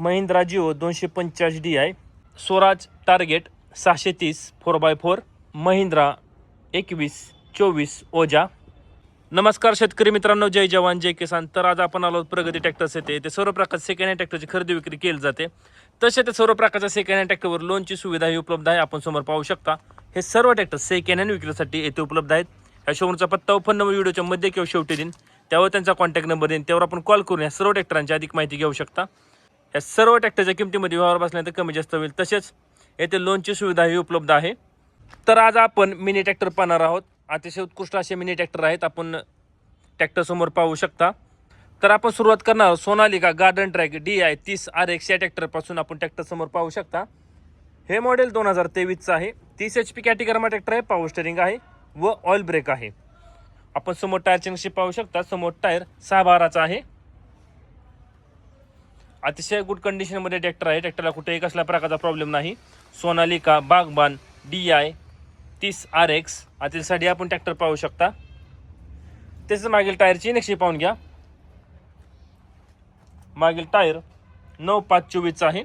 महिंद्रा जिओ हो, दोनशे पंचेचाळीस डी आय स्वराज टार्गेट सहाशे तीस फोर बाय फोर महिंद्रा एकवीस चोवीस ओजा नमस्कार शेतकरी मित्रांनो जय जवान जय किसान. तर आज आपण आलो प्रगती ट्रॅक्टर्स येते ते सर्व प्रकारचे सेकंड हँड ट्रॅक्टरची खरेदी विक्री केली जाते. तसे ते सर्व प्रकारच्या सेकंड हँड ट्रॅक्टरवर लोनची सुविधाही उपलब्ध आहे. आपण समोर पाहू शकता हे सर्व ट्रॅक्टर सेकंड हँड विक्रीसाठी येथे उपलब्ध आहेत. या शोरूमचा पत्ता व फोन नंबर व्हिडिओच्या मध्ये किंवा शेवटी देईन. त्यावर त्यांचा कॉन्टॅक्ट नंबर देईन. त्यावर आपण कॉल करून या सर्व ट्रॅक्टरांची अधिक माहिती घेऊ शकता. या सर्व ट्रॅक्टरच्या किमतीमध्ये व्यवहार बसल्यानंतर कमी जास्त होईल. तसेच येथे लोनची सुविधाही उपलब्ध आहे. तर आज आपण मिनी ट्रॅक्टर पाहणार आहोत. अतिशय उत्कृष्ट असे मिनी ट्रॅक्टर आहेत. आपण ट्रॅक्टरसमोर पाहू शकता. तर आपण सुरुवात करणार आहोत. Sonalika garden track D I तीस आर एक्स या ट्रॅक्टरपासून आपण ट्रॅक्टरसमोर पाहू शकता. हे मॉडेल दोन हजार तेवीसचं आहे. तीस एच पी कॅटेगरमा ट्रॅक्टर आहे. पावर स्टेरिंग आहे व ऑइल ब्रेक आहे. आपण समोर टायरची नक्षी पाहू शकता. समोर टायर सहा बाराचा आहे. अतिशय गुड कंडिशनमध्ये ट्रॅक्टर आहे. ट्रॅक्टरला कुठेही कसल्या प्रकारचा प्रॉब्लेम नाही. सोनालिका बागबान डी आय तीस आर एक्स आतीलसाठी आपण ट्रॅक्टर पाहू शकता. त्याच मागील टायरची नक्षी पाहून घ्या. मागील टायर नऊ पाच चोवीसचा आहे.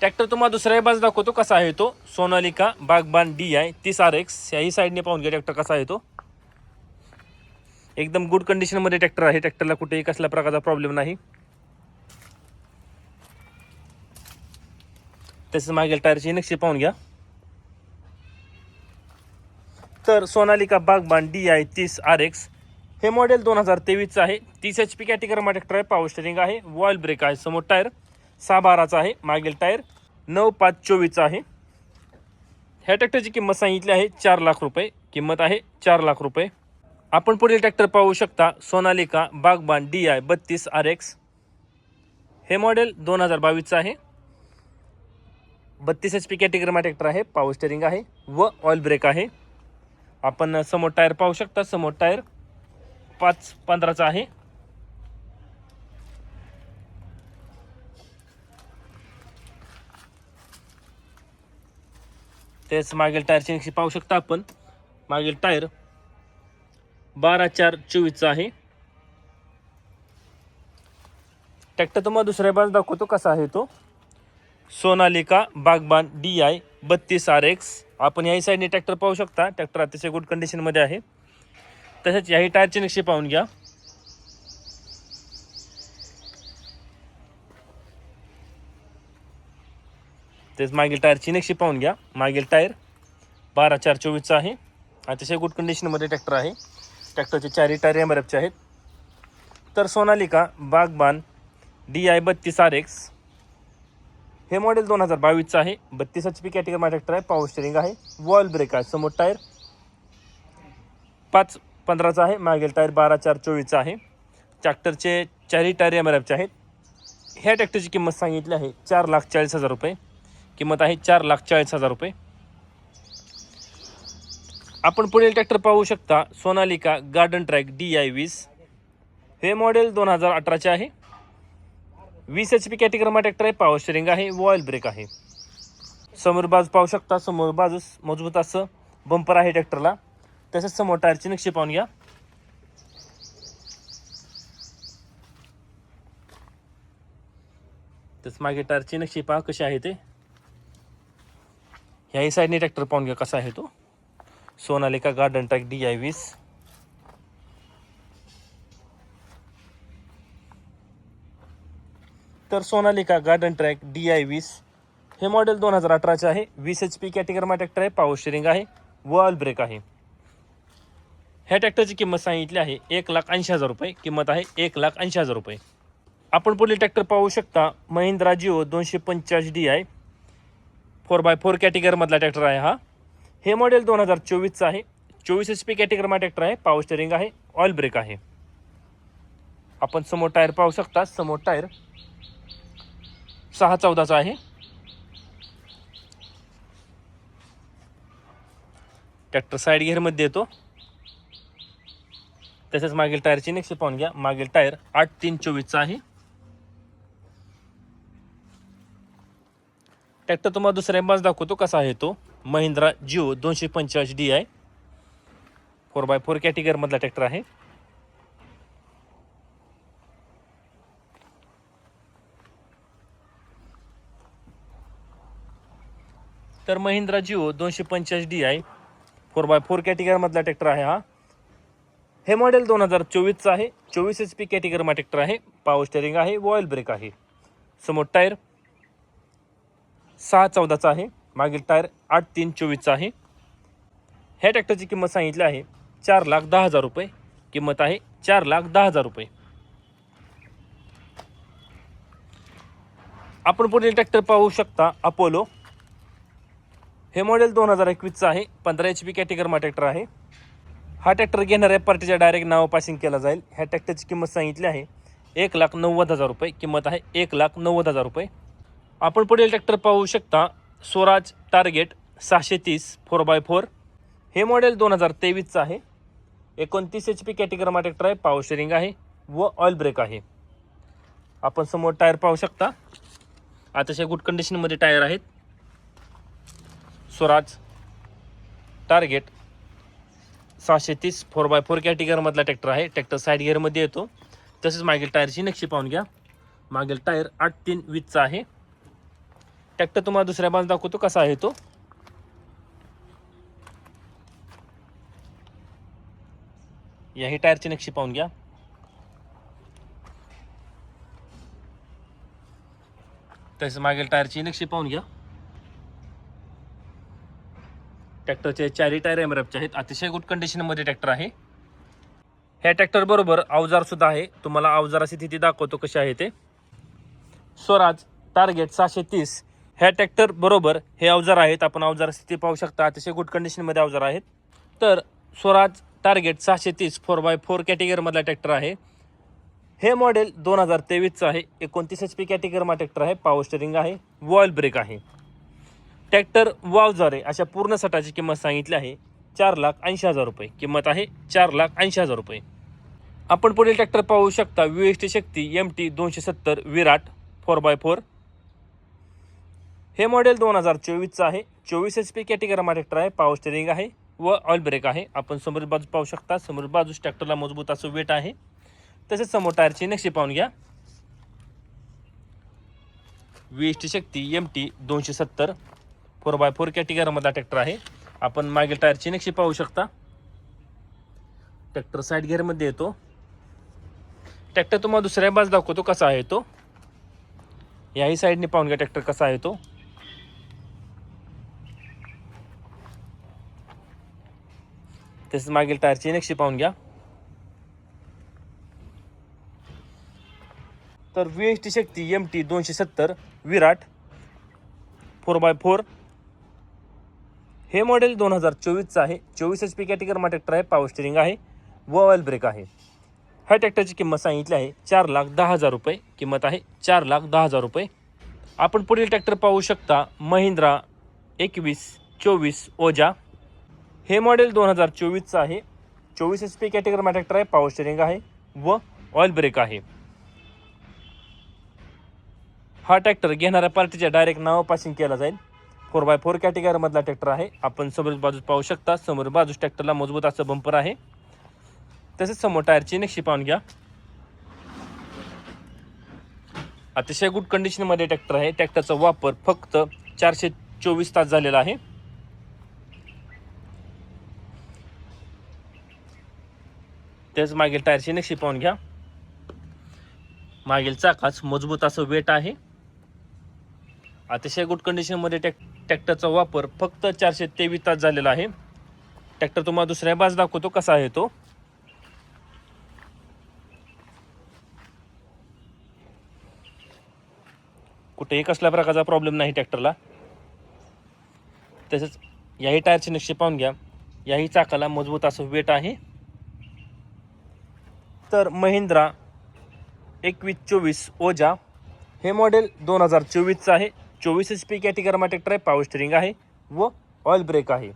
ट्रॅक्टर तुम्हाला दुसऱ्याही बाजू दाखवतो कसा आहे तो. सोनालिका बागबान डी आय तीस आर एक्स याही साईडने पाहून घ्या ट्रॅक्टर कसा आहे तो. एकदम गुड कंडिशनमध्ये ट्रॅक्टर आहे. ट्रॅक्टरला कुठेही कसल्या प्रकारचा प्रॉब्लेम नाही. तसंच मागील टायरची नक्षी पाहून घ्या. तर सोनालिका बागबान डी आय तीस आर एक्स हे मॉडेल दोन हजार तेवीसचं आहे. तीस एच पी कॅटेगरमा ट्रॅक्टर आहे. पॉवर स्टेरिंग आहे. वॉल ब्रेक आहे. समोर टायर सहा बाराचा आहे. मागील टायर नऊ पाच चोवीसचा आहे. ह्या ट्रॅक्टरची किंमत सांगितली आहे. चार लाख रुपये. किंमत आहे चार लाख रुपये. आपण पुढील ट्रॅक्टर पाहू शकता. सोनालिका बागबान डी आय बत्तीस आर एक्स हे मॉडेल दोन हजार बावीसचं आहे. बत्तीस एच पी कॅटेगरीमा ट्रॅक्टर आहे. पावर स्टेरिंग आहे व ऑइल ब्रेक आहे. आपण समोर टायर पाहू शकता. समोर टायर पाच पंधराचा आहे. तेच मागील टायरची पाहू शकता आपण. मागील टायर बारा चार चोवीसचा आहे. ट्रॅक्टर तुम्हाला दुसऱ्या बाजू दाखवतो कसा आहे तो. सोनालिका बागबान डी आय बत्तीस आर एक्स आपण याही साईडने ट्रॅक्टर पाहू शकता. ट्रॅक्टर अतिशय गुड कंडिशनमध्ये आहे. तसेच याही टायरची नक्षी पाहून घ्या. तेच मागील टायरची नक्षी पाहून घ्या. मागील टायर बारा चार चोवीसचा आहे. अतिशय गुड कंडिशनमध्ये ट्रॅक्टर आहे. ट्रॅक्टरचे चारही टायर एम आर एफचे आहेत. तर सोनालिका बागबान डी आय बत्तीस आर एक्स हे मॉडेल दोन हजार बावीसचं आहे. बत्तीस एच पी कॅटेगरी ट्रॅक्टर आहे. पॉवर स्टेरिंग आहे. वॉल ब्रेक आहे. समोर टायर पाच पंधराचा आहे. मागील टायर बारा चार चोवीसचा आहे. ट्रॅक्टरचे चारही टायर एम आर एफचे आहेत. ह्या ट्रॅक्टरची किंमत सांगितली आहे. चार लाख चाळीस हजार रुपये. किंमत आहे चार लाख चाळीस हजार रुपये. आपण पुढील ट्रॅक्टर पाहू शकता. Sonalika garden track D I वीस. हे मॉडेल दोन हजार अठराचे आहे. वीस एच पी कॅटेगरीमा ट्रॅक्टर आहे पॉवर स्टेरिंग आहे वॉईल ब्रेक आहे. समोर बाजू पाहू शकता समोर बाजूस मजबूत असं बंपर आहे ट्रॅक्टरला तसेच समोर टायरची नक्षी पाहून घ्या. तस मागे टायरची नक्षी पहा कशी आहे ते. ह्याही साईडने ट्रॅक्टर पाहून घ्या कसा आहे तो. Sonalika garden track D I वीस तर Sonalika garden track D I वीस हे मॉडेल दोन हजार अठराचे आहे. वीस एच पी कॅटेगरमा ट्रॅक्टर आहे पावर शेरिंग आहे वॉल ब्रेक आहे. ह्या ट्रॅक्टरची किंमत सांगितली आहे एक लाख ऐंशी हजार रुपये. किंमत आहे एक लाख ऐंशी हजार रुपये. आपण पुढील ट्रॅक्टर पाहू शकता महिंद्रा जिओ दोनशे पंचाळीस D I four by four कॅटेगरीमधला tractor आहे हा. हे मॉडेल दोन हजार चोवीसचं आहे. चोवीस एच पी कॅटेगरमा ट्रॅक्टर आहे पावर स्टेरिंग आहे ऑइल ब्रेक आहे. आपण समोर टायर पाहू शकता समोर टायर सहा चौदाचा आहे. ट्रॅक्टर साईड गिअरमध्ये येतो. तसेच मागील टायरची नेक्स्ट पाहून घ्या. मागील टायर आठ तीन चोवीसचा आहे. ट्रॅक्टर तुम्हाला दुसऱ्या बाज दाखवतो कसा आहे तो. महिंद्रा जिओ दोनशे पंचेचाळीस D I. Four by four कॅटेगरीमधला tractor आहे. तर महिंद्रा जिओ दोनशे पंचेचाळीस D I. Four by four कॅटेगरीमधला tractor आहे हा. हे मॉडेल दोन हजार चोवीसचं आहे. चोवीस एच पी कॅटेगरीमा ट्रॅक्टर आहे. पावर स्टेरिंग आहे. वॉइल ब्रेक आहे. समोर टायर सहा चौदाचा आहे. मागील टायर आठ तीन चोवीसचा आहे. ह्या ट्रॅक्टरची किंमत सांगितली आहे चार लाख दहा हजार रुपये. किंमत आहे चार लाख दहा हजार रुपये. आपण पुढील ट्रॅक्टर पाहू शकता अपोलो. हे मॉडेल दोन हजार एकवीसचं आहे. पंधरा एच पी कॅटेगरमा ट्रॅक्टर आहे. हा ट्रॅक्टर घेणाऱ्या पार्टीच्या डायरेक्ट नाव पासिंग केला जाईल. ह्या ट्रॅक्टरची किंमत सांगितली आहे एक लाख नव्वद हजार रुपये. किंमत आहे एक लाख नव्वद हजार रुपये. आपण पुढील ट्रॅक्टर पाहू शकता स्वराज टार्गेट सहाशे तीस फोर बाय फोर. हे मॉडेल दोन हजार तेवीसचं आहे. एकोणतीस एच पी कॅटेगरमा ट्रॅक्टर आहे पावर शेअरिंग आहे व ऑइल ब्रेक आहे. आपण समोर टायर पाहू शकता. अतिशय गुड कंडिशनमध्ये टायर आहेत. स्वराज टार्गेट सहाशे तीस फोर बाय फोर कॅटेगरमधला ट्रॅक्टर आहे. ट्रॅक्टर साईड गिअरमध्ये येतो. तसेच मागील टायरची नक्षी पाहून घ्या. मागील टायर आठ तीन वीजचा आहे. ट्रॅक्टर तुम्हाला दुसऱ्या बाजूला दाखवतो कसा आहे तो. याही टायरची नक्षी पाहून घ्या. तसेच मागील टायरची नक्षी पाहून घ्या. ट्रॅक्टरचे चारही टायर एम आहेत. अतिशय गुड कंडिशनमध्ये ट्रॅक्टर आहे. ह्या ट्रॅक्टर बरोबर अवजार सुद्धा आहे. तुम्हाला अवजाराची स्थिती दाखवतो कशी आहे ते. स्वराज टार्गेट सहाशे तीस. ह्या ट्रॅक्टर बरोबर हे अवजार आहेत. आपण अवजार स्थिती पाहू शकता. अतिशय गुड कंडिशनमध्ये अवजार आहेत. तर स्वराज टार्गेट सहाशे तीस फोर बाय फोर कॅटेगरीमधला ट्रॅक्टर आहे. हे मॉडेल दोन हजार तेवीसचं आहे. एकोणतीस एच पी कॅटेगरीमा ट्रॅक्टर आहे. पॉवर स्टेरिंग आहे. वॉइल ब्रेक आहे. ट्रॅक्टर वावजारे अशा पूर्ण सटाची किंमत सांगितली आहे. चार लाख ऐंशी हजार रुपये. किंमत आहे चार लाख ऐंशी हजार रुपये. आपण पुढील ट्रॅक्टर पाहू शकता. V S T Shakti M T दोनशे सत्तर विराट फोर बाय फोर हे मॉडेल दोन हजार चोवीसचं आहे. चोवीस एच पी कॅटेगरीमा ट्रॅक्टर आहे पावर स्टेरिंग आहे व ऑइल ब्रेक आहे. आपण समोर बाजू पाहू शकता. समोर बाजूस ट्रॅक्टरला मजबूत असं वेट आहे. तसेच समोर टायरची नक्षी पाहून घ्या. V T Shakti M T दोनशे सत्तर. फोर बाय फोर कॅटेगरीमधला ट्रॅक्टर आहे. आपण मागील टायरची नक्षी पाहू शकता. ट्रॅक्टर साईड गिअरमध्ये येतो. ट्रॅक्टर तुम्हाला दुसऱ्या बाजू दाखवतो कसा आहे तो. याही साईडने पाहून घ्या ट्रॅक्टर कसा आहे तो. तसेच मागील टायरची नक्षी पाहून घ्या. तर V S T Shakti M T दोनशे सत्तर विराट फोर बाय फोर हे मॉडेल दोन हजार चोवीसचं आहे. चोवीस एच पी कॅटेगरमा ट्रॅक्टर आहे पॉवर स्टिरिंग आहे. व ऑइल ब्रेक आहे ह्या ट्रॅक्टरची किंमत सांगितली आहे. चार लाख दहा हजार रुपये. किंमत आहे चार लाख दहा हजार रुपये. आपण पुढील ट्रॅक्टर पाहू शकता. महिंद्रा एकवीस चोवीस ओजा हे मॉडेल दोन हजार चोवीसचं आहे. चोवीस एच पी कॅटेगरी ट्रॅक्टर आहे पॉवर स्टेरिंग आहे व ऑइल ब्रेक आहे. हा ट्रॅक्टर घेणाऱ्या पार्टीच्या डायरेक्ट नाव पासिंग केला जाईल. फोर बाय फोर कॅटेगरीमधला ट्रॅक्टर आहे. आपण समोर बाजूस पाहू शकता. समोर बाजूस ट्रॅक्टरला मजबूत असं बंपर आहे. तसेच समोर टायरची नक्षी पाहून घ्या. अतिशय गुड कंडिशनमध्ये ट्रॅक्टर आहे. ट्रॅक्टरचा वापर फक्त चारशे चोवीस तास झालेला आहे. तेच मागील टायरची नक्षी पाहून घ्या. मागील चाकाच मजबूत असं वेट आहे. अतिशय गुड कंडिशनमध्ये टॅक ट्रॅक्टरचा वापर फक्त चारशे तेवीस तास झालेला आहे. ट्रॅक्टर तुम्हाला दुसऱ्या बाज दाखवतो कसा आहे तो. कुठेही कसल्या प्रकारचा प्रॉब्लेम नाही ट्रॅक्टरला तसेच याही टायरची नक्षी पाहून घ्या. याही चाकाला मजबूत असं वेट आहे. तर महिंद्रा एकवीस चोवीस ओजा हे मॉडेल दोन हजार चोवीसचं आहे. चोवीस एच पी कॅटेगरमा ट्रॅक्टर आहे पावर स्टिरिंग आहे व ऑइल ब्रेक आहे.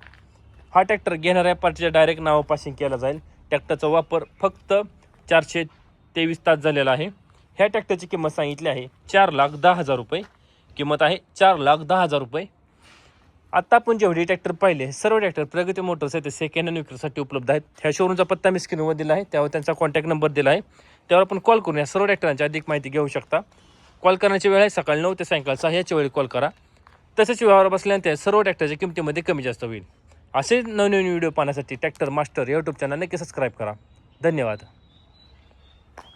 हा ट्रॅक्टर घेणाऱ्या पार्टीच्या डायरेक्ट नावापासून केला जाईल. ट्रॅक्टरचा वापर फक्त चारशे तेवीस तास झालेला आहे. ह्या ट्रॅक्टरची किंमत सांगितली आहे चार लाख दहा हजार रुपये. किंमत आहे चार लाख दहा हजार रुपये. आत्ता आपण जेवढे ट्रॅक्टर पाहिले सर्व ट्रॅक्टर प्रगती मोटर्स आहेत ते सेकंड हँड विक्रीसाठी उपलब्ध आहेत. ह्या शोरूमचा पत्ता मी स्क्रीनवर दिला आहे. त्यावर त्यांचा कॉन्टॅक्ट नंबर दिला आहे. त्यावर आपण कॉल करून या सर्व ट्रॅक्टरांची अधिक माहिती घेऊ शकता. कॉल करण्याची वेळ आहे सकाळी नऊ ते सायंकाळचा सहा याच्या वेळी कॉल करा. तसेच व्यवहार बसल्यानंतर सर्व ट्रॅक्टरच्या किमतीमध्ये कमी जास्त होईल. असे नवनवीन व्हिडिओ पाहण्यासाठी ट्रॅक्टर मास्टर यूट्यूब चॅनल नक्की सबस्क्राईब करा. धन्यवाद.